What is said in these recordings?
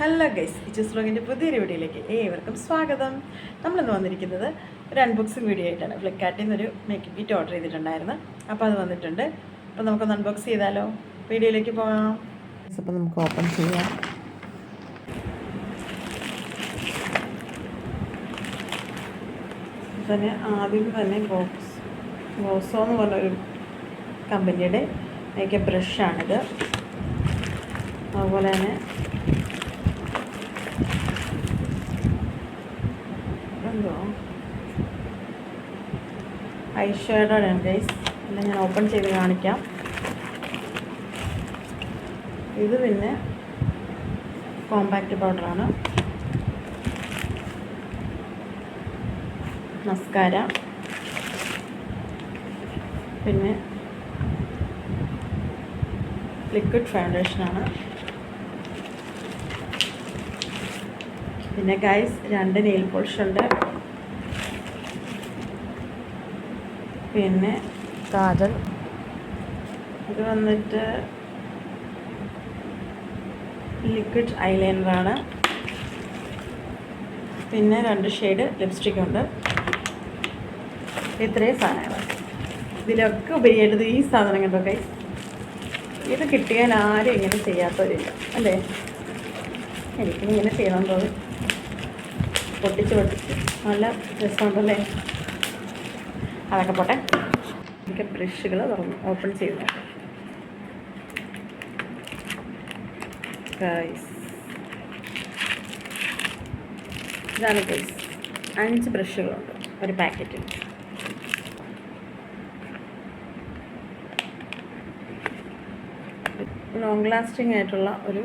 Hello guys ഇച്ചസ് ബ്ലോഗിന്റെ പുതിയൊരു വീഡിയോയിലേക്ക് ഏവർക്കും സ്വാഗതം. നമ്മളിന്ന് വന്നിരിക്കുന്നത് ഒരു അൺബോക്സിങ് വീഡിയോ ആയിട്ടാണ്. ഫ്ലിപ്കാർട്ടിൽ നിന്നൊരു മേക്കപ്പ് കിറ്റ് ഓർഡർ ചെയ്തിട്ടുണ്ടായിരുന്നു. അപ്പോൾ അത് വന്നിട്ടുണ്ട്. അപ്പോൾ നമുക്കൊന്ന് അൺബോക്സ് ചെയ്താലോ? വീഡിയോയിലേക്ക് പോകാം അപ്പോൾ നമുക്ക് ഓപ്പൺ ചെയ്യാം. തന്നെ ആദ്യം തന്നെ ബോക്സ് ബോസോ എന്ന് പറഞ്ഞൊരു കമ്പനിയുടെ മേക്കപ്പ് ബ്രഷാണിത് അതുപോലെ തന്നെ എന്തോ? ഐ ഷേഡോയാണ് ഗൈസ് എല്ലാം ഞാൻ ഓപ്പൺ ചെയ്ത് കാണിക്കാം. ഇത് പിന്നെ കോമ്പാക്റ്റ് പൗഡറാണ് മസ്കാര പിന്നെ ലിക്വിഡ് ഫൗണ്ടേഷനാണ് പിന്നെ ഗൈസ് രണ്ട് നെയിൽ പോളിഷ് ഉണ്ട്. പിന്നെ കാജൽ. ഇത് വന്നിട്ട് ലിക്വിഡ് ഐലൈനറാണ് പിന്നെ രണ്ട് ഷെയ്ഡ് ലിപ്സ്റ്റിക് ഉണ്ട്. ഇത്രയും സാധനങ്ങൾ ഇതിലൊക്കെ ഉപയോഗിക്കേണ്ടത് ഈ സാധനം കണ്ടോ കൈ ഇത് കിട്ടിയാൽ ആരും ഇങ്ങനെ ചെയ്യാത്തവരില്ല അല്ലേ? എനിക്കും ഇങ്ങനെ ചെയ്യണം തോന്നി പൊട്ടിച്ച് പൊട്ടിച്ച് നല്ല രസമുണ്ടല്ലേ? അതൊക്കെ പോട്ടെ. എനിക്ക് ബ്രഷുകൾ തുറന്നു ഓപ്പൺ ഗൈസ് ഇതാണ് ഗൈസ് അഞ്ച് ബ്രഷുകളുണ്ട് ഒരു പാക്കറ്റിൽ. ലോങ് ലാസ്റ്റിംഗ് ആയിട്ടുള്ള ഒരു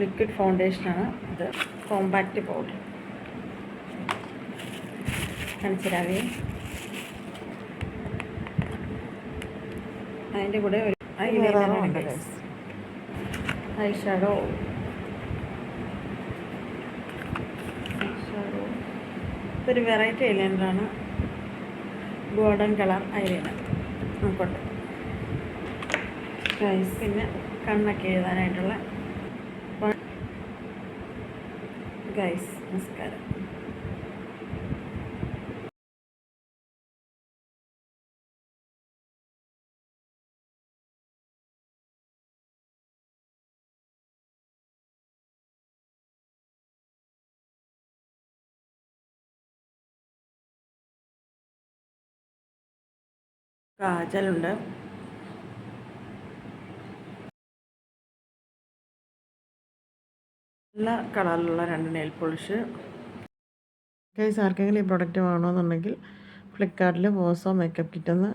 ലിക്വിഡ് ഫൗണ്ടേഷനാണ് ഇത്. കോമ്പാക്റ്റ് പൗഡർ കാണിച്ചിരാവേ അതിന്റെ കൂടെ ഒരു ഐ ഷാഡോ ഇതൊരു വെറൈറ്റി ഐലൈനറാണ് ഗോൾഡൻ കളർ ഐലൈനർ നമുക്കുണ്ട് ഗൈസ് പിന്നെ കണ്ണൊക്കെ എഴുതാനായിട്ടുള്ള ഗൈസ് നമസ്കാരം. കാജലുണ്ട്. നല്ല കളറിലുള്ള രണ്ട് നെയിൽ പോളിഷ്. ഗൈസ് ആർക്കെങ്കിലും ഈ പ്രൊഡക്റ്റ് വേണമെന്നുണ്ടെങ്കിൽ ഫ്ലിപ്കാർട്ടിൽ ബോസോ മേക്കപ്പ് കിറ്റ് ഒന്ന്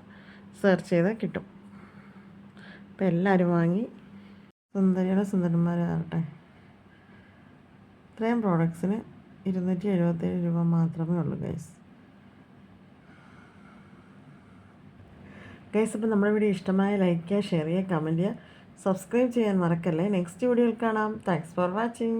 സെർച്ച് ചെയ്താൽ കിട്ടും. അപ്പോൾ എല്ലാവരും വാങ്ങി സുന്ദരിയുടെ സുന്ദരന്മാരാകട്ടെ ഇത്രയും പ്രോഡക്ട്സിന് ഇരുന്നൂറ്റി എഴുപത്തേഴ് രൂപ മാത്രമേ ഉള്ളൂ ഗൈസ് ഗൈസ് അപ്പോൾ നമ്മുടെ വീഡിയോ ഇഷ്ടമായ ലൈക്ക് ചെയ്യുക ഷെയർ ചെയ്യുക കമന്റ് ചെയ്യുക സബ്സ്ക്രൈബ് ചെയ്യാൻ മറക്കല്ലേ. നെക്സ്റ്റ് വീഡിയോയിൽ കാണാം. Thanks for watching